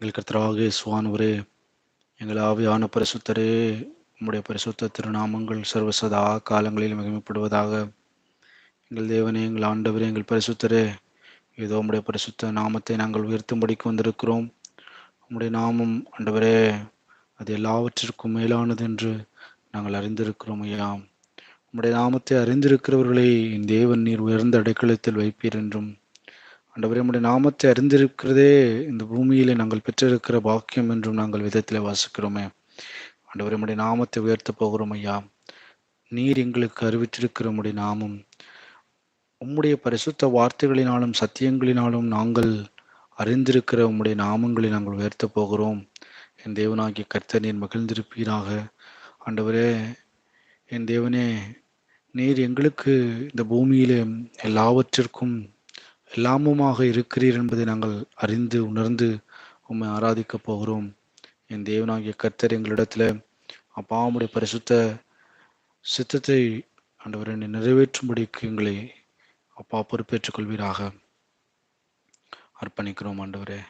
எங்கள் கர்த்தராக சுவானவரே எங்கள் ஆவியான பரிசுத்தரே உம்முடைய பரிசுத்த திருநாமங்கள் சர்வசதா காலங்களில் மகிமைப்படுவதாக. எங்கள் தேவனே எங்கள் ஆண்டவரே எங்கள் பரிசுத்தரே ஏதோ உம்முடைய பரிசுத்த நாமத்தை நாங்கள் உயர்த்தும்படிக்கு வந்திருக்கிறோம். உம்முடைய நாமம் ஆண்டவரே அது எல்லாவற்றிற்கும் மேலானது என்று நாங்கள் அறிந்திருக்கிறோம் ஐயா. உம்முடைய நாமத்தை அறிந்திருக்கிறவர்களை என் தேவன் நீர் உயர்ந்த அடைக்கலத்தில் வைப்பீர் என்றும் அண்டவரே உம்முடைய நாமத்தை அறிந்திருக்கிறதே இந்த பூமியிலே நாங்கள் பெற்றிருக்கிற பாக்கியம் என்றும் நாங்கள் விதத்தில் வாசிக்கிறோமே. அண்டவரே உம்முடைய நாமத்தை உயர்த்த போகிறோம் ஐயா. நீர் எங்களுக்கு அறிவித்திருக்கிற உம்முடைய நாமம். உம்முடைய பரிசுத்த வார்த்தைகளினாலும் சத்தியங்களினாலும் நாங்கள் அறிந்திருக்கிற உம்முடைய நாமங்களை நாங்கள் உயர்த்த போகிறோம். என் தேவனாகிய கர்த்தர் நீர் மகிழ்ந்திருப்பீராக. ஆண்டவரே என் தேவனே நீர் எங்களுக்கு இந்த பூமியிலே எல்லாவற்றிற்கும் எல்லாமுமாக இருக்கிறீர் என்பதை நாங்கள் அறிந்து உணர்ந்து உம்மை ஆராதிக்கப் போகிறோம். என் தேவனாகிய கர்த்தர் எங்களிடத்துல அப்பாவுடைய பரிசுத்த சித்தத்தை ஆண்டவரை நிறைவேற்றும்படிக்கு எங்களை அப்பா பொறுப்பேற்றுக் கொள்வீராக அர்ப்பணிக்கிறோம் ஆண்டவரே.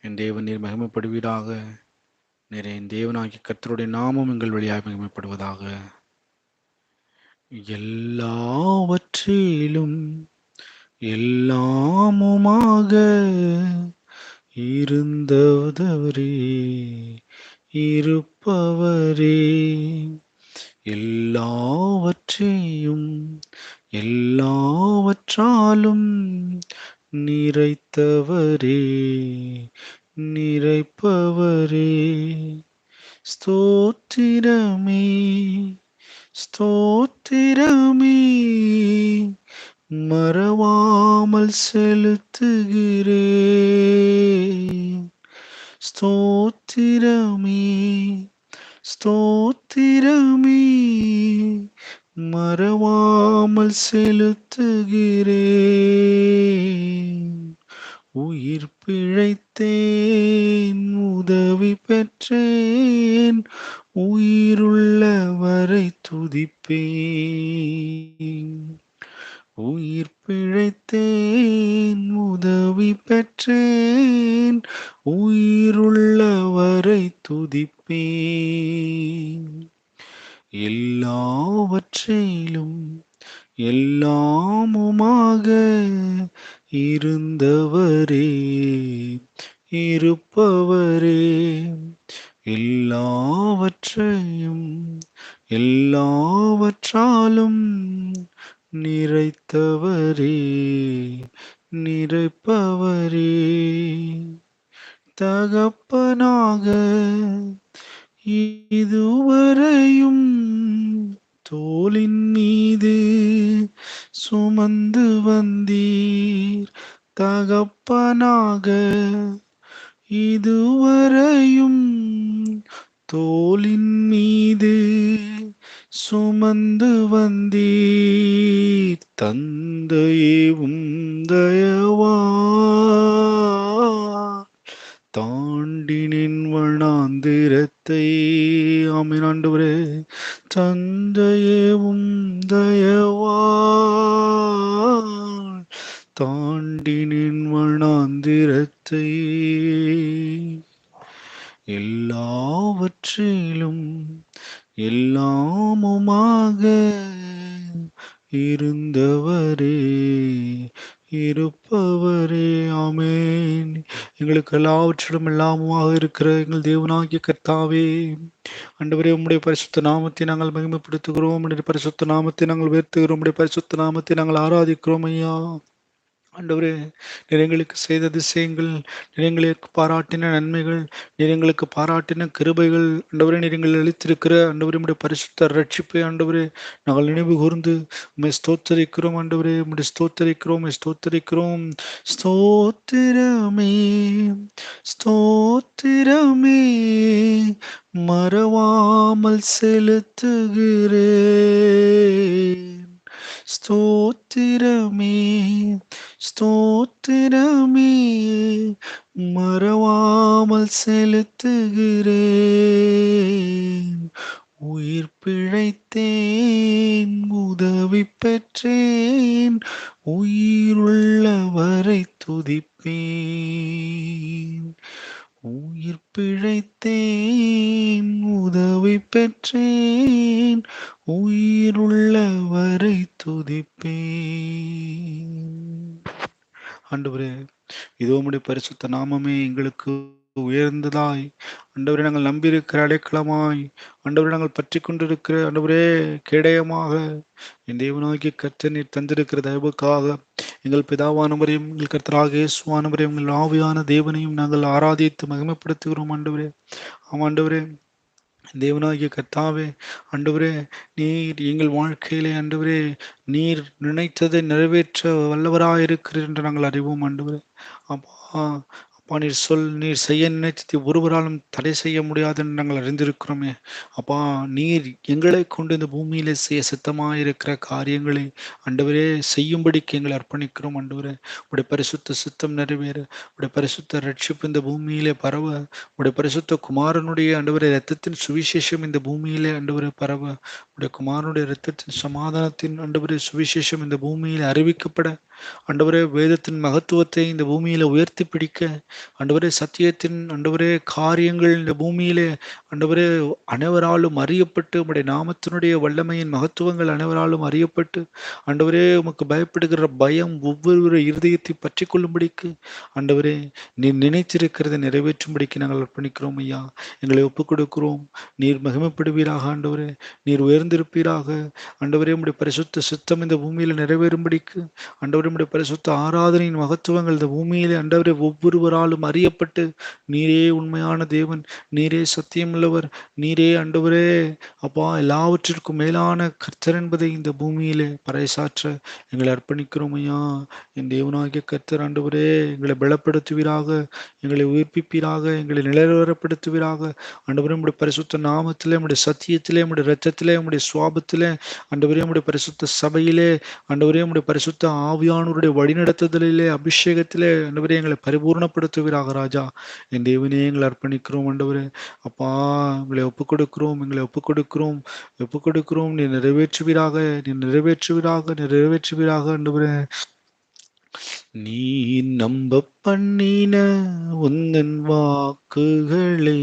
என் தேவன் நீர் மகிமைப்படுவீராக. நீர் என் தேவனாகிய கர்த்தருடைய நாமம் எங்கள் வழியாக மகிமைப்படுவதாக. எல்லாவற்றிலும் எல்லாமுமாக இருந்தவரே இருப்பவரே. எல்லாவற்றையும் எல்லாவற்றாலும் நிறைத்தவரே நிறைப்பவரே. ஸ்தோத்திரமே ஸ்தோத்திரமே. மறவாமல் செலுத்துகிறேன். ஸ்தோத்திரமே ஸ்தோத்திரமே மறவாமல் செலுத்துகிறேன். உயிர் பிழைத்தேன் உதவி பெற்றேன் உயிருள்ளவரை துதிப்பேன். உயிர் பிழைத்தேன் உதவி பெற்றேன் உயிருள்ளவரை துதிப்பேன். எல்லாவற்றிலும் எல்லாமுமாக இருந்தவரே இருப்பவரே. எல்லாவற்றையும் எல்லாவற்றாலும் நிறைத்தவரே நிறைப்பவரே தகப்பனாக இதுவரையும் தோளின் மீது சுமந்து வந்தீர். தகப்பனாக இதுவரையும் தோ தாண்டினின் மணாந்திரத்தை எல்லாவற்றிலும் எல்லாமுமாக இருந்தவரே இருப்பவரே ஆமேன். எங்களுக்கு எல்லாவற்றிடம் எல்லாமுமாக இருக்கிற எங்கள் தேவனாகிய கர்த்தாவே. அண்டவரே உம்முடைய பரிசுத்த நாமத்தை நாங்கள் மகிமைப்படுத்துகிறோம். உம்முடைய பரிசுத்த நாமத்தை நாங்கள் உயர்த்துகிறோம். உம்முடைய பரிசுத்த நாமத்தை நாங்கள் ஆராதிக்கிறோம் ஐயா. ஆண்டவரே நிறங்களுக்கு செய்த அதிசயங்கள் நிறங்களுக்கு பாராட்டின நன்மைகள் நிறங்களுக்கு பாராட்டின கிருபைகள் ஆண்டவரே நிறங்கள் அளித்திருக்கிற ஆண்டவரே உடைய பரிசுத்த ரட்சிப்பை ஆண்டவரே நாங்கள் நினைவு கூர்ந்து உண்மை ஸ்தோத்தரிக்கிறோம் ஆண்டவரே உடைய ஸ்தோத்தரிக்கிறோம் ஸ்தோத்தரிக்கிறோம். ஸ்தோத்திரமே ஸ்தோத்திரமே மறவாமல் செலுத்துகிறேன். ஸ்தோத்திரமே ஸ்தோத்திரமே மறவாமல் செலுத்துகிறேன். உயிர் பிழைத்தேன் உதவி பெற்றேன் உயிருள்ளவரை துதிப்பேன். உயிர் பிழைத்தேன் உதவி பெற்றேன் உயிருள்ளவரை துதிப்பேன் ஆண்டவரே இதோ உடைய பரிசுத்த நாமமே எங்களுக்கு உயர்ந்ததாய். அண்டவரை நாங்கள் நம்பியிருக்கிற அடைக்கலமாய். அண்டவரை நாங்கள் பற்றி கொண்டிருக்கிற அண்டவரே கேடயமாக. என் தேவனாகிய கர்த்தர் நீர் தந்திருக்கிற தயவுக்காக எங்கள் பிதாவானவரையும் எங்கள் கர்த்தராக இயேசுவானவரையும் எங்கள் ஆவியான தேவனையும் நாங்கள் ஆராதித்து மகிமைப்படுத்துகிறோம் ஆண்டவரே. ஆமாண்டவரே தேவனாகிய கர்த்தாவே அன்றுவரே நீர் எங்கள் வாழ்க்கையிலே அன்றுவரே நீர் நினைத்ததை நிறைவேற்ற வல்லவராயிருக்கிறீர் என்று நாங்கள் அறிவோம் அன்றுவரே அப்பா அப்பா நீர் சொல் நீர் செய்ய நினைத்ததை ஒருவராலும் தடை செய்ய முடியாதுன்னு நாங்கள் அறிந்திருக்கிறோமே. அப்பா நீர் எங்களை கொண்டு இந்த பூமியில செய்ய சித்தமாயிருக்கிற காரியங்களை அண்டவரே செய்யும்படிக்கு எங்களை அர்ப்பணிக்கிறோம் அண்டவரே உடைய பரிசுத்த சித்தம் நிறைவேற உடைய பரிசுத்த ரட்சிப்பு இந்த பூமியிலே பரவ உடைய பரிசுத்த குமாரனுடைய ஆண்டவரே ரத்தத்தின் சுவிசேஷம் இந்த பூமியிலே அண்டவரை பரவ உடைய குமாரனுடைய ரத்தத்தின் சமாதானத்தின் அண்டவரை சுவிசேஷம் இந்த பூமியிலே அறிவிக்கப்பட ஆண்டவரே வேதத்தின் மகத்துவத்தை இந்த பூமியில உயர்த்தி பிடிக்க ஆண்டவரே சத்தியத்தின் ஆண்டவரே காரியங்கள் இந்த பூமியிலே ஆண்டவரே அனைவராலும் அறியப்பட்டு உம்முடைய நாமத்தினுடைய வல்லமையின் மகத்துவங்கள் அனைவராலும் அறியப்பட்டு ஆண்டவரே உமக்கு பயப்படுகிற பயம் ஒவ்வொரு இருதயத்தை பற்றி கொள்ளும்படிக்கு ஆண்டவரே நீர் நினைத்திருக்கிறதை நிறைவேற்றும்படிக்கு நாங்கள் அர்ப்பணிக்கிறோம் ஐயா. எங்களை ஒப்புக் கொடுக்கிறோம் நீர் மகிமைப்படுவீராக ஆண்டவரே. நீர் உயர்ந்திருப்பீராக. ஆண்டவரே உம்முடைய பரிசுத்த சித்தம் இந்த பூமியில நிறைவேறும்படிக்கு ஆண்டவரே நம்முடைய பரிசுத்த ஆராதனையின் மகத்துவங்கள் இந்த பூமியிலே அண்டவரே ஒவ்வொருவராலும் அறியப்பட்டு நீரே உண்மையான தேவன் நீரே சத்தியமுள்ளவர் நீரே அண்டவரே. அப்பா எல்லாவற்றிற்கும் மேலான கர்த்தர் என்பதை இந்த பூமியிலே பறைசாற்ற எங்களை அர்ப்பணிக்கிறோம் ஐயா. என் தேவனாகிய கர்த்தர் ஆண்டவரே எங்களை பலப்படுத்துவீராக எங்களை உயிர்ப்பிப்பீராக எங்களை நிலவரப்படுத்துவீராக ஆண்டவரே நம்முடைய பரிசுத்த நாமத்திலே நம்முடைய சத்தியத்திலே நம்முடைய ரத்தத்திலே நம்முடைய சுவாபத்திலே ஆண்டவரே நம்முடைய பரிசுத்த சபையிலே ஆண்டவரே நம்முடைய பரிசுத்த ஆவியான ஆவியானவருடைய வழிநடத்துதலிலே அபிஷேகத்திலே ஆண்டவரே எங்களை பரிபூர்ணப்படுத்துவீராக ராஜா. என் தேவனே எங்களை அர்ப்பணிக்கிறோம் ஆண்டவரே. அப்பா எங்களை ஒப்புக் கொடுக்கிறோம் எங்களை ஒப்புக் கொடுக்கிறோம் ஒப்புக் கொடுக்கிறோம் நீ நிறைவேற்றுவீராக நீ நிறைவேற்றுவீராக நீ நிறைவேற்றுவீராக ஆண்டவரே. நீ நம்ப பண்ணின உந்தன் வாக்குகளை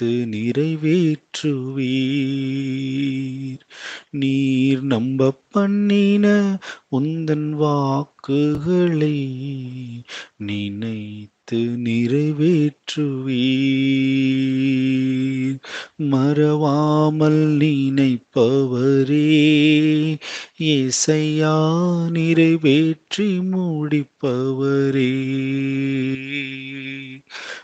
நினைத்து நிறைவேற்றுவீர். நீர் நம்ப பண்ணின உந்தன் வாக்குகளை நினைத்து நிறைவேற்றுவீர். மறவாமல் நினைப்பவரே இசையா நிறைவேற்றி முடிப்பவரே.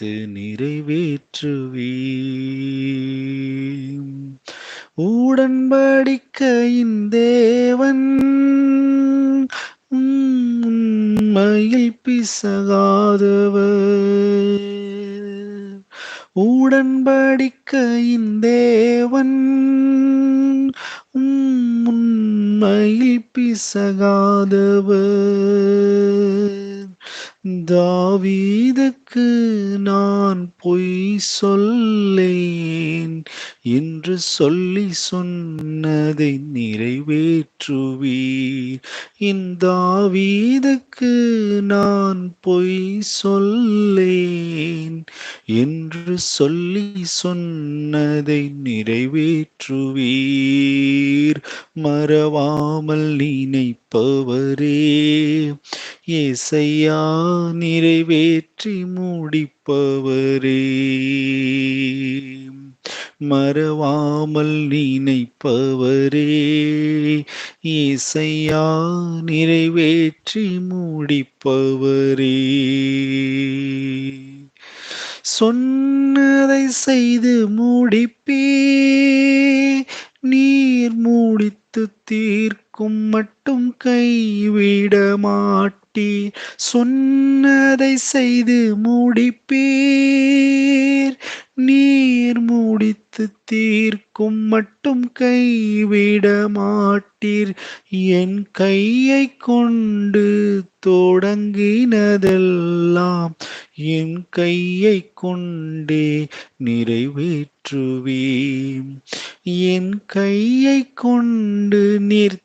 நிறைவேற்றுவே உடன்படிக்கையின் தேவன் உண்மையில் பிசகாதவர். உடன்படிக்கையின் தேவன் உண்மையில் பிசகாதவர். உனக்கு நான் பொய் சொல்லேன் என்று சொல்லி சொன்னதை நிறைவேற்றுவீர். இந்தாவீதுக்கு நான் பொய் சொல்லேன் என்று சொல்லி சொன்னதை நிறைவேற்றுவீர். மறவாமல் நினைப்பவரே ஏசையா நிறைவேற்றி முடிப்பவரே. மறவாமல் நினைப்பவரே. இசையா நிறைவேற்றி முடிப்பவரே. சொன்னதை செய்து முடிப்பே. நீர் முடித்து தீர்க்கும் மட்டும் கைவிட மாட்டேன் மாட்டீர் சொன்னதை செய்து முடிப்பீர். நீர் முடித்து தீர்க்கும் மட்டும் கைவிட மாட்டீர். என் கையை கொண்டு தொடங்கினதெல்லாம் என் கையை கொண்டே நிறைவேற்றுவீர். என் கையை கொண்டு நீர்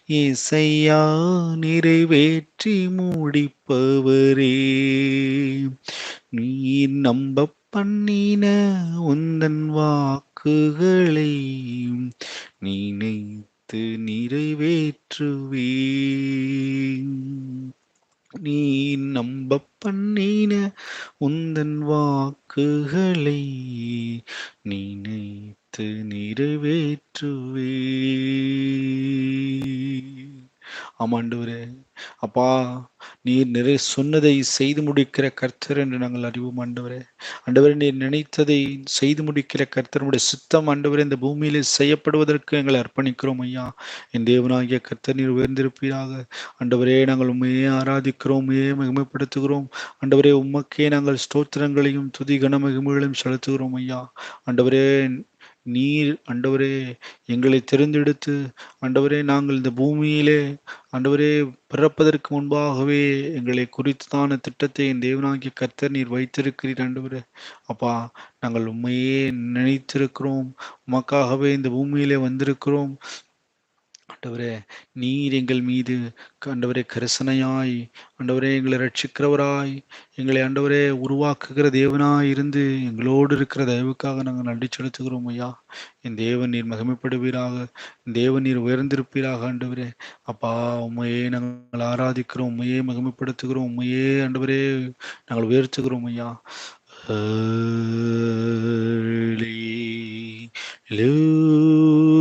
இசையா நிறைவேற்றி முடிப்பவரே. நீர் நம்ப பண்ணின உந்தன் வாக்குகளை நினைத்து நிறைவேற்றுவே நீ நம்ப பண்ணின உந்தன் வாக்குகளை நினைத்து நிறைவேற்றுவே. ஆமாண்டவரே. அப்பா நீர் நிறை சொன்னதை செய்து முடிக்கிற கர்த்தர் என்று நாங்கள் அறிவோம் ஆண்டவரே. ஆண்டவரே நீர் நினைத்ததை செய்து முடிக்கிற கர்த்தருடைய சித்தம் ஆண்டவரே இந்த பூமியிலே செய்யப்படுவதற்கு எங்களை அர்ப்பணிக்கிறோம் ஐயா. என் தேவனாகிய கர்த்தர் நீர் உயர்ந்திருப்பீராக. ஆண்டவரே நாங்கள் உண்மையே ஆராதிக்கிறோம் உண்மையே மகிமைப்படுத்துகிறோம். ஆண்டவரே உமக்கே நாங்கள் ஸ்தோத்திரங்களையும் துதி கன மகிமைகளையும் செலுத்துகிறோம் ஐயா. ஆண்டவரே நீர் ஆண்டவரே எங்களை தெரிந்தெடுத்து ஆண்டவரே நாங்கள் இந்த பூமியிலே ஆண்டவரே பிறப்பதற்கு முன்பாகவே எங்களை குறித்தான திட்டத்தை என் தேவனாகிய கர்த்தர் நீர் வைத்திருக்கிறீர் ஆண்டவரே. அப்பா நாங்கள் உண்மையே நினைத்திருக்கிறோம். உமக்காகவே இந்த பூமியிலே வந்திருக்கிறோம். ஆண்டவரே நீர் எங்கள் மீது ஆண்டவரே கரிசனையாய் ஆண்டவரே எங்களை ரட்சிக்கிறவராய் எங்களை ஆண்டவரே உருவாக்குகிற தேவனாய் இருந்து எங்களோடு இருக்கிற தயவுக்காக நாங்கள் நன்றி செலுத்துகிறோம் ஐயா. என் தேவன் நீர் மகிமைப்படுவீராக என் தேவன் நீர் உயர்ந்திருப்பீராக ஆண்டவரே. அப்பா உண்மையே நாங்கள் ஆராதிக்கிறோம் உண்மையே மகிமைப்படுத்துகிறோம் உண்மையே ஆண்டவரே நாங்கள் உயர்த்துகிறோம் ஐயா. எங்கள் ஆண்டவர்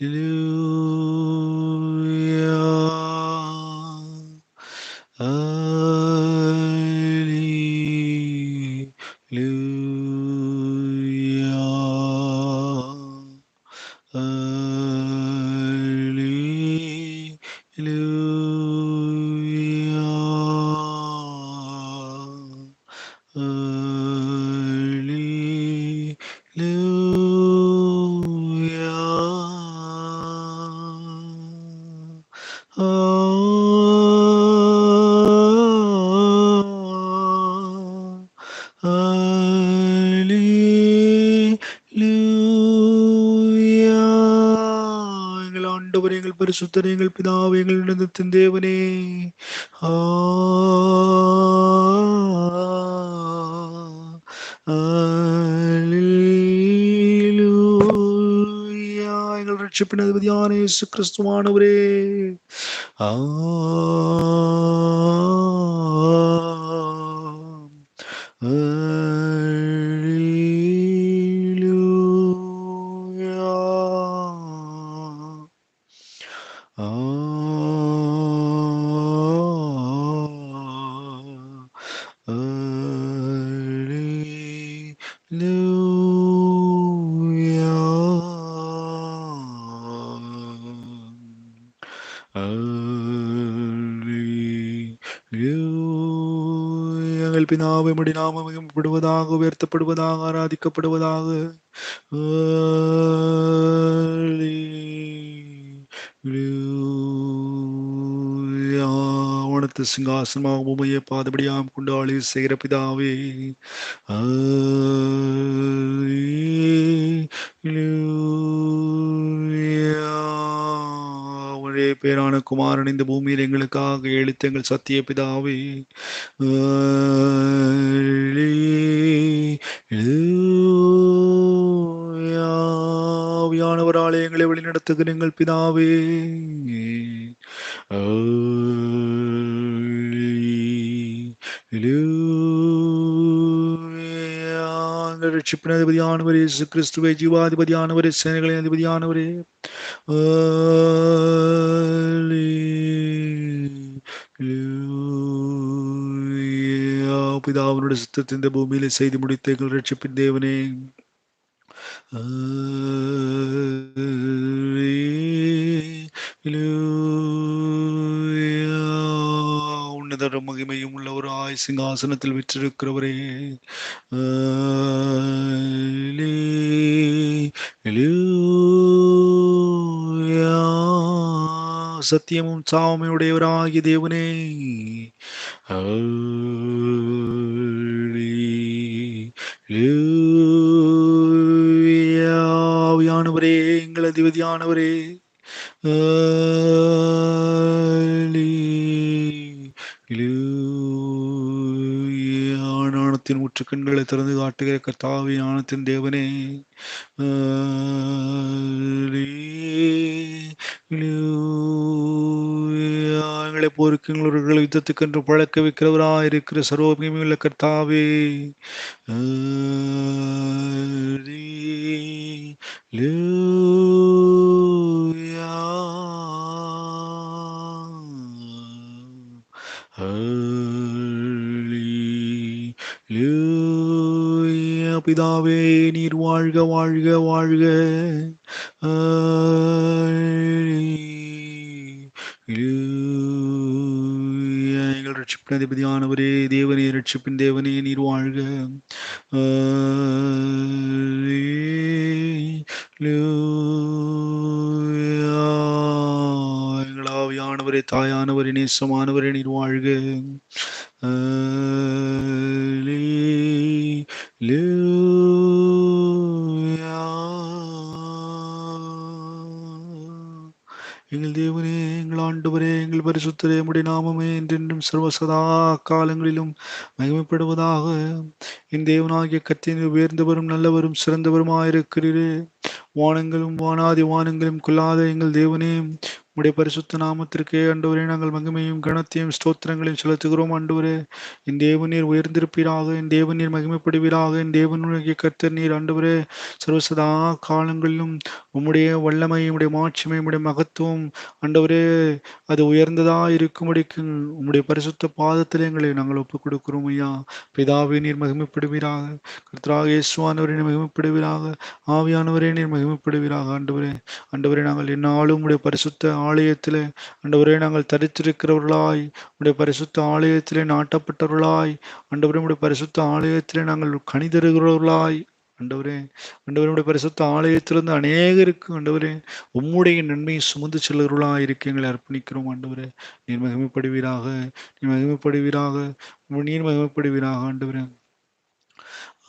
எங்கள் பரிசுத்தர் எங்கள் பிதாவே எங்கள் இடத்தின் தேவனே ஆ அல்லேலூயா. எங்கள் ரட்சிப்பின் அதிபதியான இயேசு கிறிஸ்துவானவரே ஆ அல்லேலூயா. எங்கள் பிதாவை முடி நாம உயர்த்தப்படுவதாக ஆராதிக்கப்படுவதாக. உனத்து சிங்காசனமாக உமையை பாதபடியாம் கொண்டு ஆளி செய்கிற பிதாவே. ஒரே குமாரன் இந்த பூமியில் எங்களுக்காக எழுத்து எங்கள் சத்திய பிதாவே. ஆவியானவராலே எங்களை வழிநடத்துகிற எங்கள் பிதாவே. ரட்சிப்பின் அதிபதியானவரே இயேசு கிறிஸ்துவை ஜீவாதிபதியானவரே சேனைகளின் அதிபதியானவரே. பிதாவினுடைய சித்தத்தை இந்த பூமியில செய்து முடித்த எங்கள் ரட்சிப்பின் மகிமையும் உள்ள ஒரு ஆய் சிங்காசனத்தில் விற்றிருக்கிறவரே. சத்தியமும் சாமையுடையவராகிய தேவனே. ஆவியானவரே எங்கள் அதிபதியானவரே. ஞானத்தின் முற்று கண்களை திறந்து காட்டுகிற கர்த்தாவி ஞானத்தின் தேவனே. எங்களை போருக்கு எங்களவர்கள் யுத்தத்துக்கென்று பழக்க வைக்கிறவராய் இருக்கிற சர்வமகிமையுள்ள கர்த்தாவே. லூயா பிதாவே நீர் வாழ்க வாழ்க வாழ்க. எங்கள் ரட்சிப்பின் அதிபதியானவரே தேவனே ரட்சிப்பின் தேவனே நீர் வாழ்க. எங்களாவியானவரே தாயானவரே நேசமானவரே நீர் வாழ்க. எங்கள் ஆண்டவரே எங்கள் பரிசுத்தரே உடைய நாமமே என்றென்றும் சர்வசதா காலங்களிலும் மகிமைப்படுவதாக. என் தேவனாகிய கத்தின் உயர்ந்தவரும் நல்லவரும் சிறந்தவருமாயிருக்கிறீரே. வானங்களும் வானாதி வானங்களும் கொள்ளாத எங்கள் தேவனே உடைய பரிசுத்த நாமத்திற்கே அண்டவரே நாங்கள் மகிமையும் கணத்தையும் ஸ்தோத்திரங்களையும் செலுத்துகிறோம். அண்டவரே என் தேவநீர் உயர்ந்திருப்பீராக என் தேவநீர் மகிமைப்படுவீராக என் தேவனுடைய கர்த்தர் நீர். ஆண்டவரே சர்வசதா காலங்களிலும் உம்முடைய வல்லமை உடைய மாட்சிமை உடைய மகத்துவம் ஆண்டவரே அது உயர்ந்ததா இருக்கும்படிக்கு உம்முடைய பரிசுத்த பாதத்தில் எங்களை நாங்கள் ஒப்புக் கொடுக்கிறோம் ஐயா. பிதாவே நீர் மகிமைப்படுவீராக. கர்த்தராக இயேசுவானவரே மகிமைப்படுவீராக. ஆவியானவரே நீர் மகிமைப்படுவீராக ஆண்டவரே. ஆண்டவரே நாங்கள் என்னாலும் உடைய பரிசுத்த ஆலயத்தில் ஆண்டவரே நாங்கள் தரித்திருக்கிறவர்களாய் உடைய பரிசுத்த ஆலயத்திலே நாட்டப்பட்டவர்களாய் ஆண்டவரே உடைய பரிசுத்த ஆலயத்திலே நாங்கள் கணிதருகிறவர்களாய் ஆண்டவரே. ஆண்டவருடைய பரிசுத்த ஆலயத்திலிருந்து அநேகருக்கு ஆண்டவரே உம்முடைய நன்மையை சுமந்து செல்லுகிறவர்களாய் இருக்க எங்களை அர்ப்பணிக்கிறோம் ஆண்டவரே. நீர் மகிமைப்படுவீராக நீர் மகிமைப்படுவீராக நீர் மகிமைப்படுவீராக ஆண்டவரே.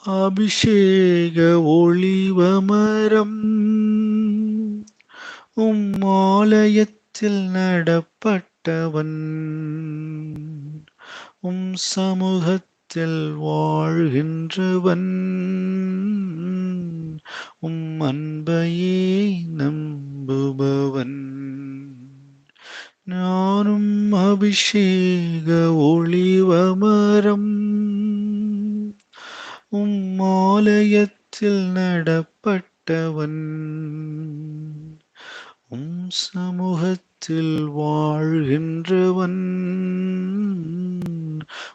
அபிஷேக ஒளிவமரம் உம் ஆலயத்தில் நடப்பட்டவன். உம் சமூகத்தில் வாழ்கின்றவன். உம் அன்பையே நம்புபவன். நானும் அபிஷேக ஒளிவமரம் உம்மாலயத்தில் நடப்பட்டவன். உம் சமூகத்தில் வாழ்கின்றவன்.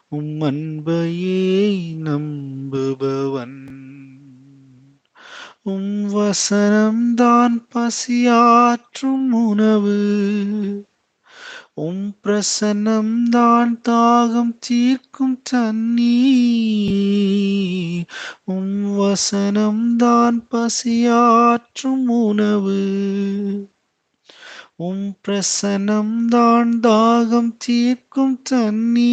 உம் அன்பையே நம்புபவன். உம் வசனம்தான் பசியாற்றும் உணவு. உம் பிரசனம் தான் தாகம் தீர்க்கும் தண்ணீர். உம் வசனம் தான் பசியாற்றும் உணவு. உம் பிரசனம் தான் தாகம் தீர்க்கும் தண்ணீர்.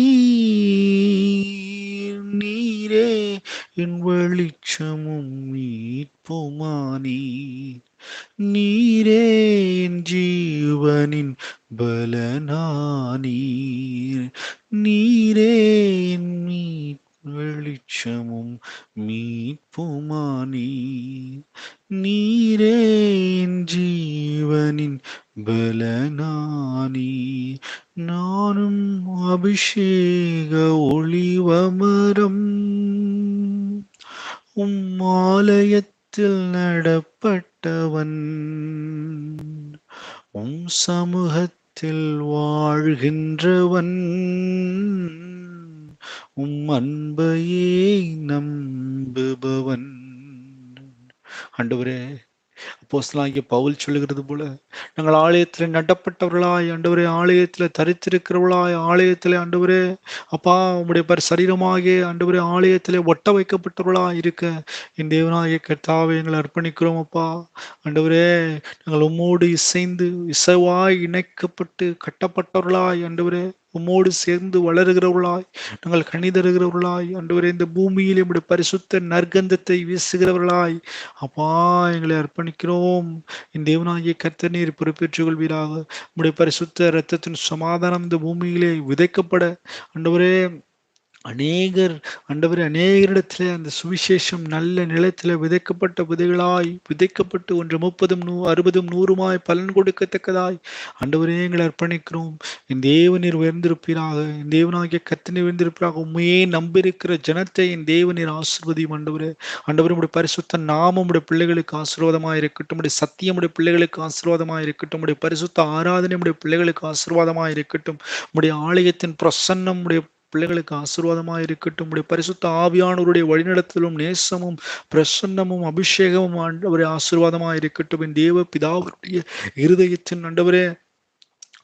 நீரே என் வெளிச்சமும் மீட்புமானீர். நீரே என் ஜீவனின் பலனானீர் நீரே. என் மீட் வெளிச்சமும் மீட்புமானீர் நீரே என் ஜீவனின் பலனானி நானும் அபிஷேக ஒளிவமரம். உம்மாலயத்தில் நடப்பட்ட பட்டவன் உம் சமூகத்தில் வாழ்கின்றவன். உம் அன்பையே நம்புபவன். ஆண்டவரே அப்போஸ்தலனாகிய பவுல் சொல்லுகிறது போல நாங்கள் ஆலயத்தில் நடப்பட்டவர்களாய் ஆண்டவரே ஆலயத்தில் தரித்திருக்கிறவர்களாய் ஆலயத்தில் ஆண்டவரே அப்பா உங்களுடைய பர் சரீரமாக ஆண்டவரே ஆலயத்திலே ஒட்ட வைக்கப்பட்டவர்களாய் இருக்க என் தேவனாகிய கர்த்தாவை எங்களை அர்ப்பணிக்கிறோம் அப்பா. ஆண்டவரே நாங்கள் உம்மோடு இசைந்து இசைவாய் இணைக்கப்பட்டு கட்டப்பட்டவர்களாய் ஆண்டவரே. உம்மோடு சேர்ந்து வளருகிறவர்களாய் நாங்கள் கணிதருகிறவர்களாய் தருகிறவர்களாய் இந்த பூமியில் எம்முடைய பரிசுத்த நற்கந்தத்தை வீசுகிறவர்களாய் அப்பா எங்களை அர்ப்பணிக்கிறோம். என் தேவனாகிய கர்த்தர் நீர் பொறுப்பேற்றுக் கொள்வீராக நம்முடைய பரிசுத்த இரத்தத்தின் சமாதானம் இந்த பூமியிலே விதைக்கப்பட அன்றுவரே அநேகர் அண்டவர் அநேகரிடத்தில் அந்த சுவிசேஷம் நல்ல நிலத்தில் விதைக்கப்பட்ட விதைகளாய் விதைக்கப்பட்டு ஒன்று முப்பதும் நூ அறுபதும் நூறுமாய் பலன் கொடுக்கத்தக்கதாய். அண்டவரே எங்களை அர்ப்பணிக்கிறோம். என் தேவநீர் உயர்ந்திருப்பீராக. என் தேவனாகிய கத்தினை உயர்ந்திருப்பீராக. உண்மையே நம்பியிருக்கிற ஜனத்தை என் தேவநீர் ஆசிர்வதியும் ஆண்டவரே. ஆண்டவரே உடைய பரிசுத்த நாமம் உடைய பிள்ளைகளுக்கு ஆசீர்வாதமாக இருக்கட்டும். உடைய சத்தியம் உடைய பிள்ளைகளுக்கு ஆசீர்வாதமாக இருக்கட்டும். உடைய பரிசுத்த ஆராதனை உடைய பிள்ளைகளுக்கு ஆசீர்வாதமாக இருக்கட்டும். உடைய ஆலயத்தின் பிரசன்னம் உடைய பிள்ளைகளுக்கு ஆசீர்வாதமாக இருக்கட்டும். உடைய பரிசுத்த ஆவியானவருடைய வழிநடத்தலும் நேசமும் பிரசன்னமும் அபிஷேகமும் ஆண்டவரே ஆசீர்வாதமாக இருக்கட்டும். என் தேவ பிதாவுடைய இருதயத்தின் ஆண்டவரே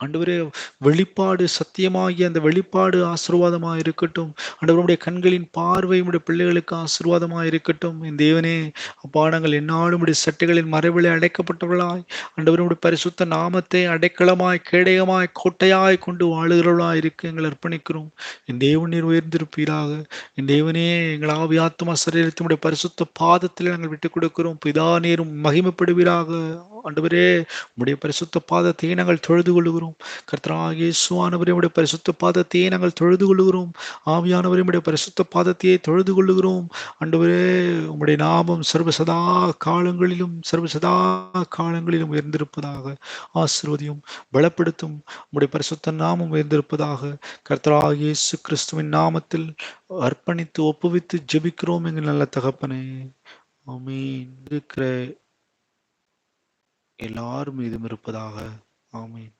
ஆண்டவரே வெளிப்பாடு சத்தியமாகிய அந்த வெளிப்பாடு ஆசீர்வாதமாக இருக்கட்டும். ஆண்டவருடைய கண்களின் பார்வை உடைய பிள்ளைகளுக்கு ஆசீர்வாதமாக இருக்கட்டும். என் தேவனே அப்பா நாங்கள் என்னாலும் உடைய சட்டைகளின் மறைவிலே அடைக்கப்பட்டவர்களாய் ஆண்டவருடைய பரிசுத்த நாமத்தை அடைக்கலமாய் கேடயமாய் கோட்டையாய் கொண்டு வாழுகிறவர்களாய் இருக்கு எங்களை அர்ப்பணிக்கிறோம். என் தேவநீர் உயர்ந்திருப்பீராக. என் தேவனே எங்கள் ஆவி ஆத்மா சரீரத்தினுடைய பரிசுத்த பாதத்தில் நாங்கள் விட்டுக் கொடுக்கிறோம். பிதா நீரும் மகிமைப்படுவீராக. ஆண்டவரே உடைய பரிசுத்த பாதத்தை நாங்கள் தொழுது கொள்கிறோம் கர்த்தராகிய இயேசுவானவரே பரிசுத்த பாதத்தையே நாங்கள் தொழுது கொள்கிறோம் ஆவியானவரையுடைய பரிசுத்த பாதத்தையே தொழுது கொள்ளுகிறோம் அன்றுவரே உம்முடைய நாமம் சர்வசதா காலங்களிலும் சர்வசதா காலங்களிலும் உயர்ந்திருப்பதாக ஆசிர்வதியும் பலப்படுத்தும். உம்முடைய பரிசுத்த நாமம் உயர்ந்திருப்பதாக கர்த்தராகிய இயேசு கிறிஸ்துவின் நாமத்தில் அர்ப்பணித்து ஒப்புவித்து ஜெபிக்கிறோம் எங்கள் நல்ல தகப்பனே. ஆமீன். இருக்கிற எல்லார் மீதும் இருப்பதாக. ஆமீன்.